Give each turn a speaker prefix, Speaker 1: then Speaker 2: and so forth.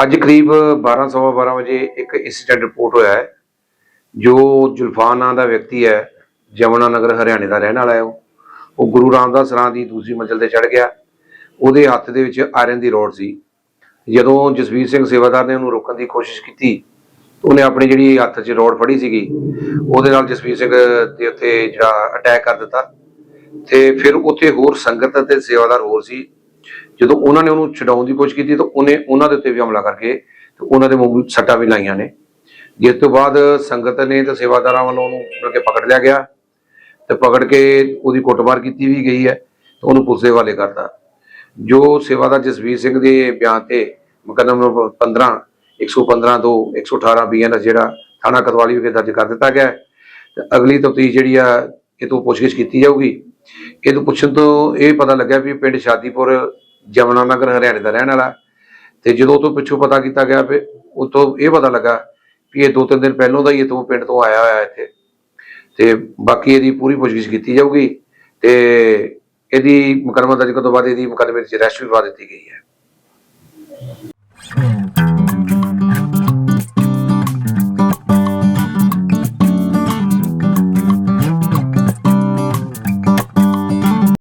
Speaker 1: ਅੱਜ ਕਰੀਬ 12:12 ਵਜੇ ਇੱਕ ਇੰਸੀਡੈਂਟ ਰਿਪੋਰਟ ਹੋਇਆ ਹੈ, ਜੋ ਜੁਲਫਾਨ ਨਾਂ ਦਾ ਵਿਅਕਤੀ ਹੈ, ਜਮਨਾ ਨਗਰ ਹਰਿਆਣੇ ਦਾ ਰਹਿਣ ਵਾਲਾ ਹੈ ਉਹ। ਉਹ ਗੁਰੂ ਰਾਮਦਾਸ ਰਾਂ ਦੀ ਦੂਸਰੀ ਮੰਜ਼ਲ ਤੇ ਚੜ ਗਿਆ। ਉਹਦੇ ਹੱਥ ਦੇ ਵਿੱਚ ਆਇਰਨ ਦੀ ਰੋਡ ਸੀ। ਜਦੋਂ ਜਸਵੀਰ ਸਿੰਘ ਸੇਵਾਦਾਰ ਨੇ ਉਹਨੂੰ ਰੋਕਣ ਦੀ ਕੋਸ਼ਿਸ਼ ਕੀਤੀ, ਉਹਨੇ ਆਪਣੀ ਜਿਹੜੀ ਹੱਥ 'ਚ ਰੋਡ ਫੜੀ ਸੀਗੀ, ਉਹਦੇ ਨਾਲ ਜਸਵੀਰ ਸਿੰਘ ਦੇ ਉੱਤੇ ਜਿਹੜਾ ਅਟੈਕ ਕਰ ਦਿੱਤਾ। ਤੇ ਫਿਰ ਉੱਥੇ ਹੋਰ ਸੰਗਤ ਅਤੇ ਸੇਵਾਦਾਰ ਹੋਰ ਸੀ। ਜਦੋਂ ਉਹਨਾਂ ਨੇ ਉਹਨੂੰ ਛਡਾਉਣ ਦੀ ਕੋਸ਼ਿਸ਼ ਕੀਤੀ ਤਾਂ ਉਹਨੇ ਉਹਨਾਂ ਦੇ ਉੱਤੇ ਵੀ ਹਮਲਾ ਕਰਕੇ ਤੇ ਉਹਨਾਂ ਦੇ ਮੂੰਹ ਸੱਟਾਂ ਵੀ ਲਾਈਆਂ ਨੇ। ਜਿਸ ਤੋਂ ਬਾਅਦ ਸੰਗਤ ਨੇ ਤੇ ਸੇਵਾਦਾਰਾਂ ਵੱਲੋਂ ਉਹਨੂੰ ਮਤਲਬ ਕਿ ਪਕੜ ਲਿਆ ਗਿਆ ਤੇ ਪਕੜ ਕੇ ਉਹਦੀ ਕੁੱਟਮਾਰ ਕੀਤੀ ਵੀ ਗਈ ਹੈ ਤੇ ਉਹਨੂੰ ਪੁਲਿਸ ਦੇ ਹਵਾਲੇ ਕਰਤਾ। ਜੋ ਸੇਵਾਦਾਰ ਜਸਵੀਰ ਸਿੰਘ ਦੇ ਬਿਆਨ ਤੇ ਮੁਕੱਦਮਾ ਨੰਬਰ 15 115 ਤੋਂ 118 ਬੀਐਨਐਸ ਜਿਹੜਾ ਥਾਣਾ ਕਤਵਾਲੀ ਵਿਖੇ ਦਰਜ ਕਰ ਦਿੱਤਾ ਗਿਆ ਤੇ ਅਗਲੀ ਤਫਤੀਸ਼ ਜਿਹੜੀ ਆ, ਇਹ ਤੋਂ ਪੁੱਛਗਿੱਛ ਕੀਤੀ ਜਾਊਗੀ। ਇਹ ਤੋਂ ਪੁੱਛਣ ਤੋਂ ਇਹ ਪਤਾ ਲੱਗਿਆ ਵੀ ਪਿੰਡ ਸ਼ਾਦੀਪੁਰ ਜਮਨਾ ਨਗਰ ਹਰਿਆਣੇ ਦਾ ਰਹਿਣ ਵਾਲਾ ਤੇ ਜਦੋਂ ਤੋਂ ਪਿੱਛੋਂ ਪਤਾ ਕੀਤਾ ਗਿਆ ਵੀ ਉਹ ਇਹ ਪਤਾ ਲੱਗਾ ਵੀ ਇਹ ਦੋ ਤਿੰਨ ਦਿਨ ਪਹਿਲਾਂ ਦਾ ਹੀ ਇਹ ਤੋਂ ਪਿੰਡ ਤੋਂ ਆਇਆ ਹੋਇਆ ਇੱਥੇ। ਤੇ ਬਾਕੀ ਇਹਦੀ ਪੂਰੀ ਪੁੱਛਗਿੱਛ ਕੀਤੀ ਜਾਊਗੀ ਤੇ ਇਹਦੀ ਮੁਕੱਦਮਾ ਦਰਜ ਕਰਨ ਤੋਂ ਬਾਅਦ ਇਹਦੀ ਮੁਕੱਦਮੇ ਵਿੱਚ ਰੈਸਟ ਵੀ ਪਾ ਦਿੱਤੀ ਗਈ ਹੈ।